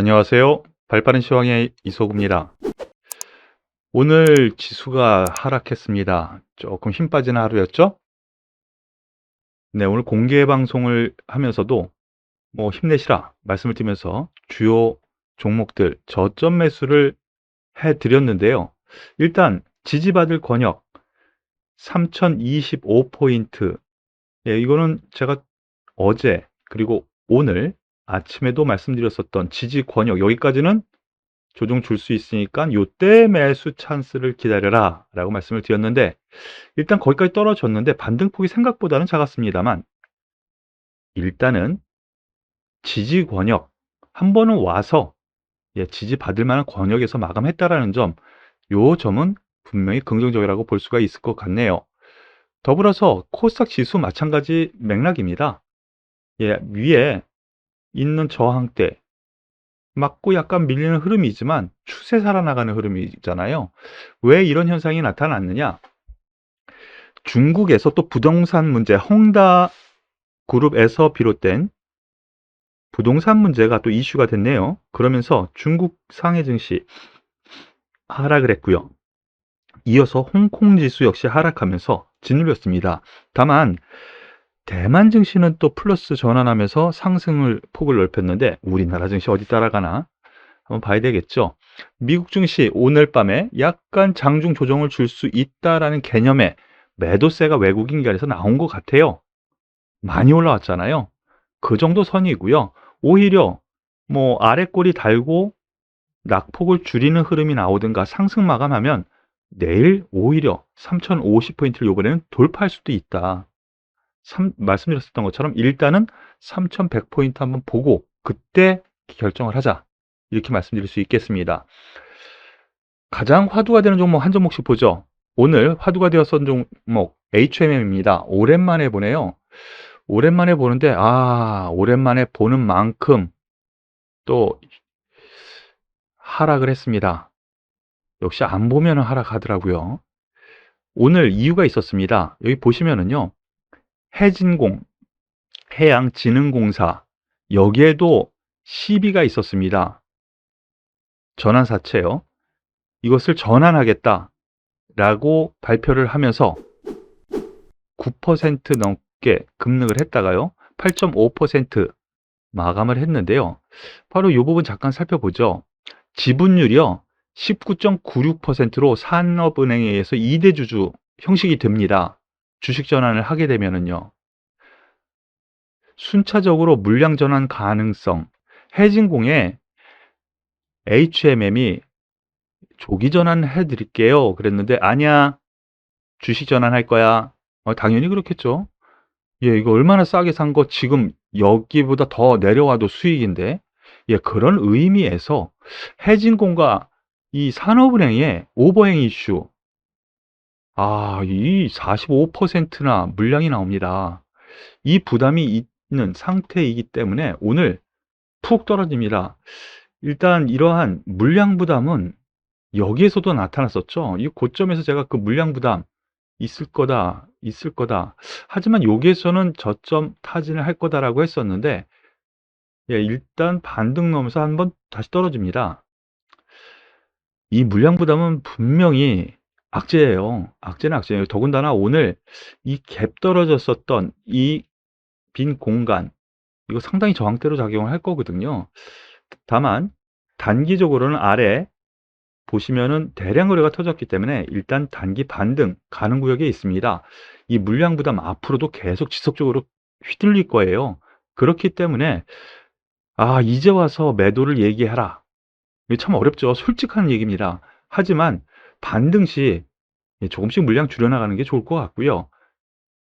안녕하세요. 발빠른 시황의 이소구입니다. 오늘 지수가 하락했습니다. 조금 힘 빠진 하루였죠? 네, 오늘 공개 방송을 하면서도 뭐 힘내시라 말씀을 드리면서 주요 종목들 저점 매수를 해 드렸는데요. 일단 지지받을 권역 3025포인트. 예, 이거는 제가 어제 그리고 오늘 아침에도 말씀드렸었던 지지 권역 여기까지는 조정 줄 수 있으니까 요때 매수 찬스를 기다려라 라고 말씀을 드렸는데 일단 거기까지 떨어졌는데 반등폭이 생각보다는 작았습니다만 일단은 지지 권역 한 번은 와서 예, 지지 받을 만한 권역에서 마감했다라는 점, 요 점은 분명히 긍정적이라고 볼 수가 있을 것 같네요. 더불어서 코스닥 지수 마찬가지 맥락입니다. 예, 위에 있는 저항대 맞고 약간 밀리는 흐름이지만 추세 살아나가는 흐름이잖아요. 왜 이런 현상이 나타났느냐? 중국에서 또 부동산 문제, 홍다 그룹에서 비롯된 부동산 문제가 또 이슈가 됐네요. 그러면서 중국 상해 증시 하락을 했고요. 이어서 홍콩 지수 역시 하락하면서 진입했습니다. 다만 대만 증시는 또 플러스 전환하면서 상승을 폭을 넓혔는데 우리나라 증시 어디 따라가나 한번 봐야 되겠죠. 미국 증시 오늘 밤에 약간 장중 조정을 줄 수 있다라는 개념의 매도세가 외국인 기관에서 나온 것 같아요. 많이 올라왔잖아요. 그 정도 선이고요. 오히려 뭐 아래 꼬리 달고 낙폭을 줄이는 흐름이 나오든가 상승 마감하면 내일 오히려 3050포인트를 이번에는 돌파할 수도 있다. 삼- 말씀드렸었던 것처럼 일단은 3100포인트 한번 보고 그때 결정을 하자. 이렇게 말씀드릴 수 있겠습니다. 가장 화두가 되는 종목 한 종목씩 보죠. 오늘 화두가 되었던 종목 HMM입니다. 오랜만에 보네요. 오랜만에 보는데 아 오랜만에 보는 만큼 또 하락을 했습니다. 역시 안 보면 하락하더라고요. 오늘 이유가 있었습니다. 여기 보시면은요. 해진공, 해양진흥공사 여기에도 시비가 있었습니다. 전환사채요. 이것을 전환하겠다라고 발표를 하면서 9% 넘게 급등을 했다가요. 8.5% 마감을 했는데요. 바로 이 부분 잠깐 살펴보죠. 지분율이요. 19.96%로 산업은행에 의해서 2대 주주 형식이 됩니다. 주식 전환을 하게 되면은요. 순차적으로 물량 전환 가능성, 해진공에 HMM이 조기 전환해 드릴게요. 그랬는데 아니야. 주식 전환할 거야. 어, 당연히 그렇겠죠. 예, 이거 얼마나 싸게 산 거 지금 여기보다 더 내려와도 수익인데. 예, 그런 의미에서 해진공과 이 산업은행의 오버행 이슈. 아, 이 45%나 물량이 나옵니다. 이 부담이 있는 상태이기 때문에 오늘 푹 떨어집니다. 일단 이러한 물량 부담은 여기에서도 나타났었죠. 이 고점에서 제가 그 물량 부담 있을 거다, 있을 거다. 하지만 여기에서는 저점 타진을 할 거다라고 했었는데, 예, 일단 반등 넘어서 한번 다시 떨어집니다. 이 물량 부담은 분명히 악재예요. 악재는 악재예요. 더군다나 오늘 이 갭 떨어졌었던 이 빈 공간, 이거 상당히 저항대로 작용을 할 거거든요. 다만 단기적으로는 아래 보시면은 대량 거래가 터졌기 때문에 일단 단기 반등 가는 구역에 있습니다. 이 물량 부담 앞으로도 계속 지속적으로 휘둘릴 거예요. 그렇기 때문에 아, 이제 와서 매도를 얘기해라. 이게 참 어렵죠. 솔직한 얘기입니다. 하지만 반등 시 조금씩 물량 줄여나가는 게 좋을 것 같고요.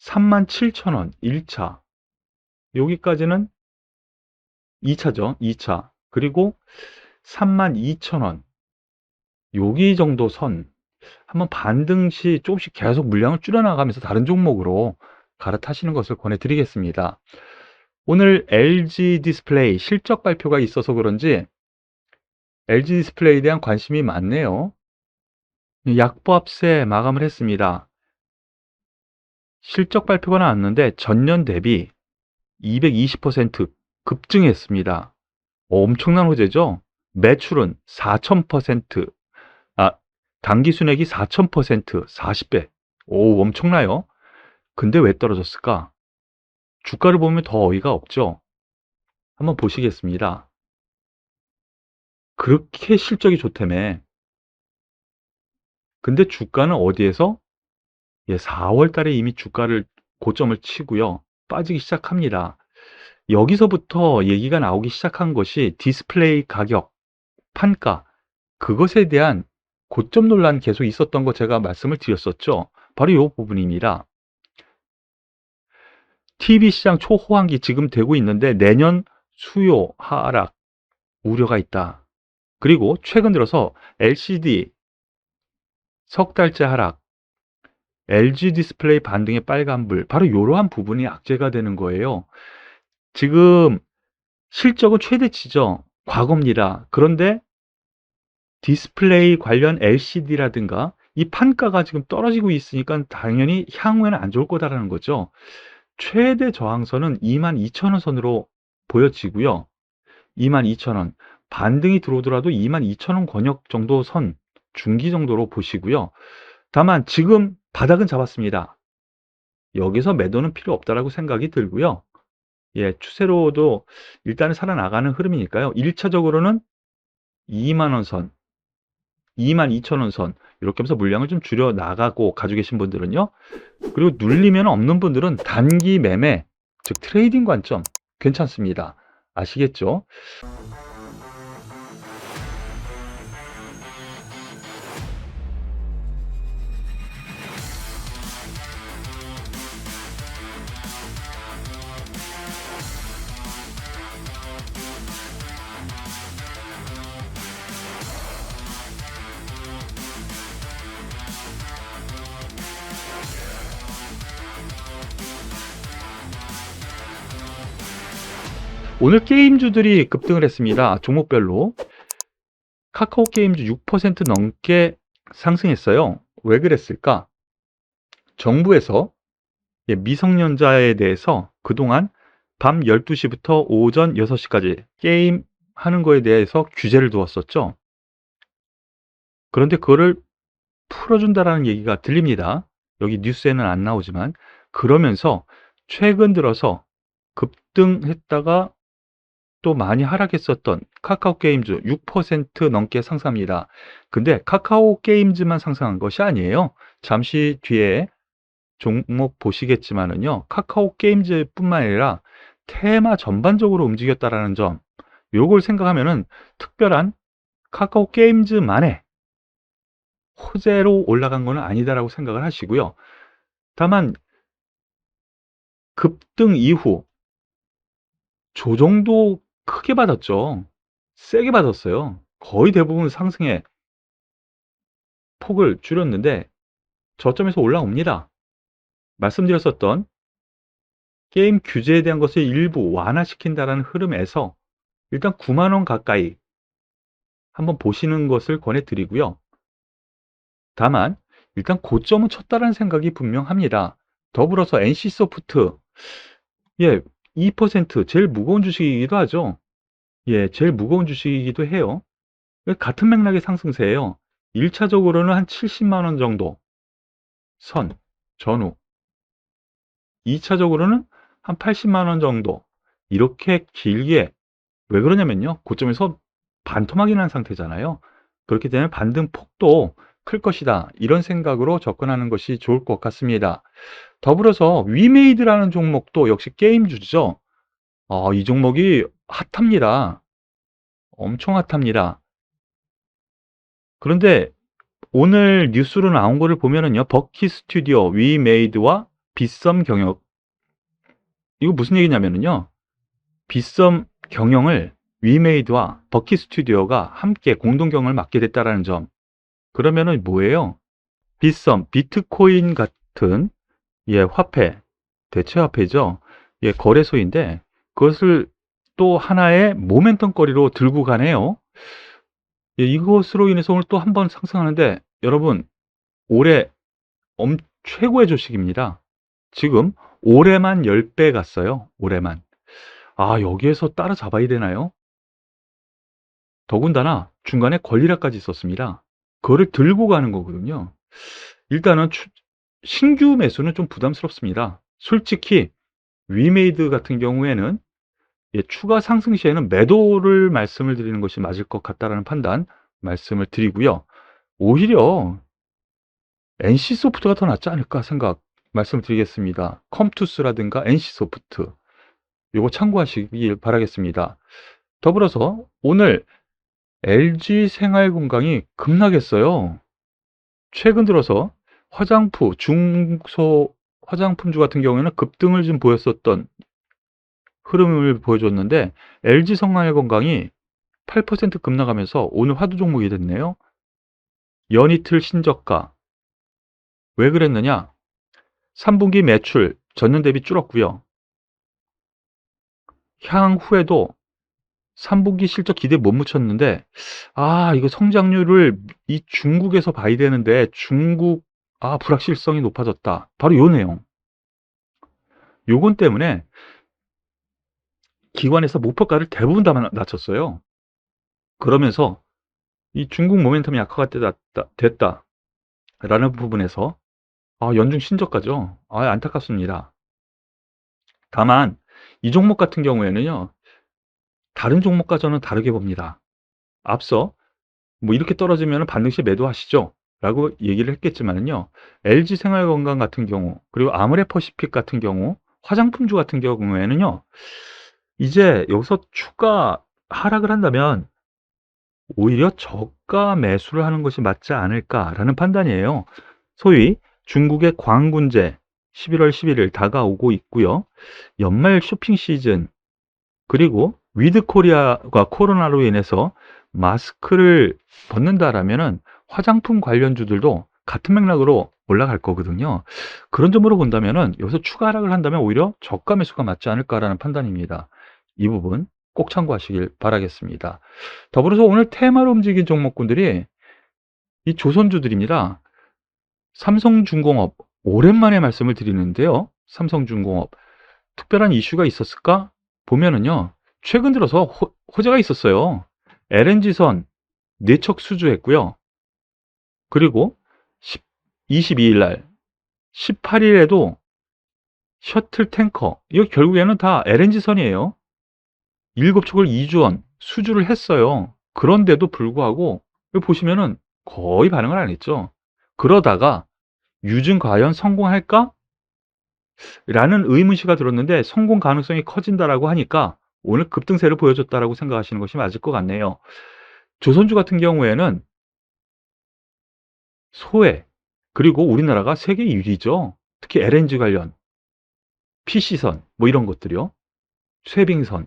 37,000원 1차. 여기까지는 2차죠. 2차. 그리고 32,000원. 여기 정도 선. 한번 반등 시 조금씩 계속 물량을 줄여나가면서 다른 종목으로 갈아타시는 것을 권해드리겠습니다. 오늘 LG 디스플레이 실적 발표가 있어서 그런지 LG 디스플레이에 대한 관심이 많네요. 약보합세 마감을 했습니다. 실적 발표가 나왔는데 전년 대비 220% 급증했습니다. 엄청난 호재죠. 매출은 4000%, 아, 당기 순액이 4000%, 40배. 오, 엄청나요. 근데 왜 떨어졌을까? 주가를 보면 더 어이가 없죠. 한번 보시겠습니다. 그렇게 실적이 좋다며. 근데 주가는 어디에서? 예, 4월 달에 이미 주가를 고점을 치고요. 빠지기 시작합니다. 여기서부터 얘기가 나오기 시작한 것이 디스플레이 가격, 판가, 그것에 대한 고점 논란 계속 있었던 거 제가 말씀을 드렸었죠. 바로 이 부분입니다. TV 시장 초호황기 지금 되고 있는데 내년 수요 하락 우려가 있다. 그리고 최근 들어서 LCD 석 달째 하락, LG 디스플레이 반등의 빨간불, 바로 이러한 부분이 악재가 되는 거예요. 지금 실적은 최대치죠. 과거입니다. 그런데 디스플레이 관련 LCD라든가 이 판가가 지금 떨어지고 있으니까 당연히 향후에는 안 좋을 거다라는 거죠. 최대 저항선은 22,000원 선으로 보여지고요. 22,000원. 반등이 들어오더라도 22,000원 권역 정도 선, 중기 정도로 보시고요. 다만 지금 바닥은 잡았습니다. 여기서 매도는 필요 없다라고 생각이 들고요. 예, 추세로도 일단은 살아나가는 흐름이니까요. 1차적으로는 2만 원 선, 2만 2천 원 선, 이렇게 하면서 물량을 좀 줄여 나가고 가지고 계신 분들은요. 그리고 눌리면 없는 분들은 단기 매매, 즉 트레이딩 관점 괜찮습니다. 아시겠죠? 오늘 게임주들이 급등을 했습니다. 종목별로. 카카오 게임주 6% 넘게 상승했어요. 왜 그랬을까? 정부에서 예, 미성년자에 대해서 그동안 밤 12시부터 오전 6시까지 게임 하는 거에 대해서 규제를 두었었죠. 그런데 그거를 풀어준다라는 얘기가 들립니다. 여기 뉴스에는 안 나오지만 그러면서 최근 들어서 급등했다가 또 많이 하락했었던 카카오 게임즈 6% 넘게 상승합니다. 근데 카카오 게임즈만 상승한 것이 아니에요. 잠시 뒤에 종목 보시겠지만은요. 카카오 게임즈뿐만 아니라 테마 전반적으로 움직였다라는 점. 요걸 생각하면은 특별한 카카오 게임즈만의 호재로 올라간 거는 아니다라고 생각을 하시고요. 다만 급등 이후 조정도 크게 받았죠. 세게 받았어요. 거의 대부분 상승의 폭을 줄였는데 저점에서 올라옵니다. 말씀드렸었던 게임 규제에 대한 것을 일부 완화시킨다라는 흐름에서 일단 9만 원 가까이 한번 보시는 것을 권해드리고요. 다만 일단 고점은 쳤다라는 생각이 분명합니다. 더불어서 NC소프트 예, 2% 제일 무거운 주식이기도 하죠. 예, 제일 무거운 주식이기도 해요. 같은 맥락의 상승세예요. 1차적으로는 한 70만 원 정도 선 전후 2차적으로는 한 80만 원 정도 이렇게 길게 왜 그러냐면요. 고점에서 반토막이 난 상태잖아요. 그렇기 때문에 반등 폭도 클 것이다. 이런 생각으로 접근하는 것이 좋을 것 같습니다. 더불어서 위메이드라는 종목도 역시 게임 주죠. 어, 이 종목이 핫합니다. 엄청 핫합니다. 그런데 오늘 뉴스로 나온 거를 보면은요. 버키 스튜디오, 위메이드와 빗썸 경영 이거 무슨 얘기냐면은요. 빗썸 경영을 위메이드와 버키 스튜디오가 함께 공동 경영을 맡게 됐다라는 점. 그러면은 뭐예요? 빗썸, 비트코인 같은 예, 화폐, 대체 화폐죠. 예, 거래소인데 그것을 또 하나의 모멘텀 거리로 들고 가네요. 예, 이것으로 인해서 오늘 또 한 번 상승하는데 여러분 올해 엄, 최고의 주식입니다. 지금 올해만 10배 갔어요. 올해만. 아, 여기에서 따라잡아야 되나요? 더군다나 중간에 권리락까지 있었습니다. 그거를 들고 가는 거거든요. 일단은 추- 신규 매수는 좀 부담스럽습니다. 솔직히 위메이드 같은 경우에는 예, 추가 상승 시에는 매도를 말씀을 드리는 것이 맞을 것 같다라는 판단 말씀을 드리고요. 오히려 NC소프트가 더 낫지 않을까 생각 말씀을 드리겠습니다. 컴투스라든가 NC소프트 요거 참고하시길 바라겠습니다. 더불어서 오늘 LG 생활건강이 급락했어요. 최근 들어서 화장품, 중소 화장품주 같은 경우에는 급등을 좀 보였었던 흐름을 보여줬는데 LG 생활건강이 8% 급락하면서 오늘 화두 종목이 됐네요. 연이틀 신저가. 왜 그랬느냐? 3분기 매출 전년 대비 줄었고요. 향후에도 3분기 실적 기대 못 미쳤는데 아 이거 성장률을 이 중국에서 봐야 되는데 중국 아 불확실성이 높아졌다. 바로 요 내용. 요건 때문에 기관에서 목표가를 대부분 다 낮췄어요. 그러면서 이 중국 모멘텀이 약화가 됐다, 됐다. 라는 부분에서 아, 연중 신저가죠. 아, 안타깝습니다. 다만 이 종목 같은 경우에는요. 다른 종목과 저는 다르게 봅니다. 앞서 뭐 이렇게 떨어지면 반드시 매도하시죠. 라고 얘기를 했겠지만요. LG 생활건강 같은 경우, 그리고 아모레퍼시픽 같은 경우, 화장품주 같은 경우에는요. 이제 여기서 추가 하락을 한다면 오히려 저가 매수를 하는 것이 맞지 않을까라는 판단이에요. 소위 중국의 광군제 11월 11일 다가오고 있고요. 연말 쇼핑 시즌 그리고 위드 코리아가 코로나로 인해서 마스크를 벗는다라면은 화장품 관련주들도 같은 맥락으로 올라갈 거거든요. 그런 점으로 본다면은 여기서 추가 하락을 한다면 오히려 저가 매수가 맞지 않을까라는 판단입니다. 이 부분 꼭 참고하시길 바라겠습니다. 더불어서 오늘 테마로 움직인 종목군들이 이 조선주들입니다. 삼성중공업 오랜만에 말씀을 드리는데요. 삼성중공업 특별한 이슈가 있었을까? 보면은요. 최근 들어서 호, 호재가 있었어요. LNG선 내척 수주했고요. 그리고 10, 22일 날 18일에도 셔틀 탱커 이거 결국에는 다 LNG선이에요. 일곱 척을 2주 원 수주를 했어요. 그런데도 불구하고 보시면은 거의 반응을 안 했죠. 그러다가 유증 과연 성공할까? 라는 의문시가 들었는데 성공 가능성이 커진다라고 하니까 오늘 급등세를 보여줬다라고 생각하시는 것이 맞을 것 같네요. 조선주 같은 경우에는 소외 그리고 우리나라가 세계 1위죠. 특히 LNG 관련 PC선 뭐 이런 것들이요. 쇠빙선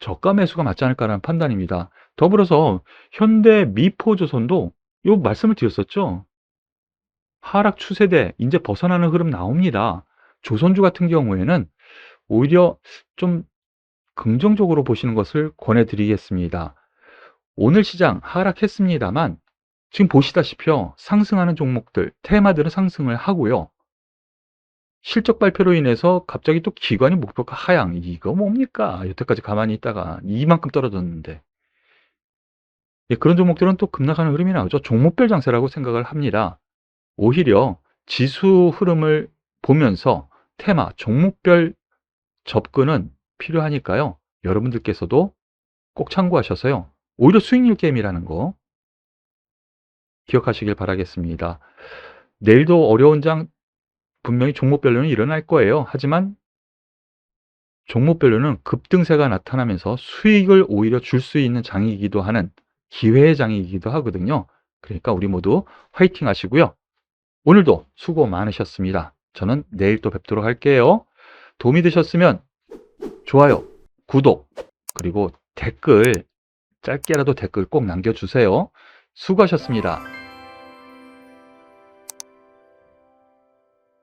저가 매수가 맞지 않을까라는 판단입니다. 더불어서 현대 미포조선도 요 말씀을 드렸었죠. 하락 추세대 이제 벗어나는 흐름 나옵니다. 조선주 같은 경우에는 오히려 좀 긍정적으로 보시는 것을 권해드리겠습니다. 오늘 시장 하락했습니다만 지금 보시다시피요 상승하는 종목들 테마들은 상승을 하고요. 실적 발표로 인해서 갑자기 또 기관이 목표가 하향. 이거 뭡니까? 여태까지 가만히 있다가 이만큼 떨어졌는데. 예, 그런 종목들은 또 급락하는 흐름이 나오죠. 종목별 장세라고 생각을 합니다. 오히려 지수 흐름을 보면서 테마, 종목별 접근은 필요하니까요. 여러분들께서도 꼭 참고하셔서요. 오히려 수익률 게임이라는 거 기억하시길 바라겠습니다. 내일도 어려운 장 분명히 종목별로는 일어날 거예요. 하지만 종목별로는 급등세가 나타나면서 수익을 오히려 줄 수 있는 장이기도 하는 기회의 장이기도 하거든요. 그러니까 우리 모두 화이팅 하시고요. 오늘도 수고 많으셨습니다. 저는 내일 또 뵙도록 할게요. 도움이 되셨으면 좋아요, 구독, 그리고 댓글, 짧게라도 댓글 꼭 남겨주세요. 수고하셨습니다.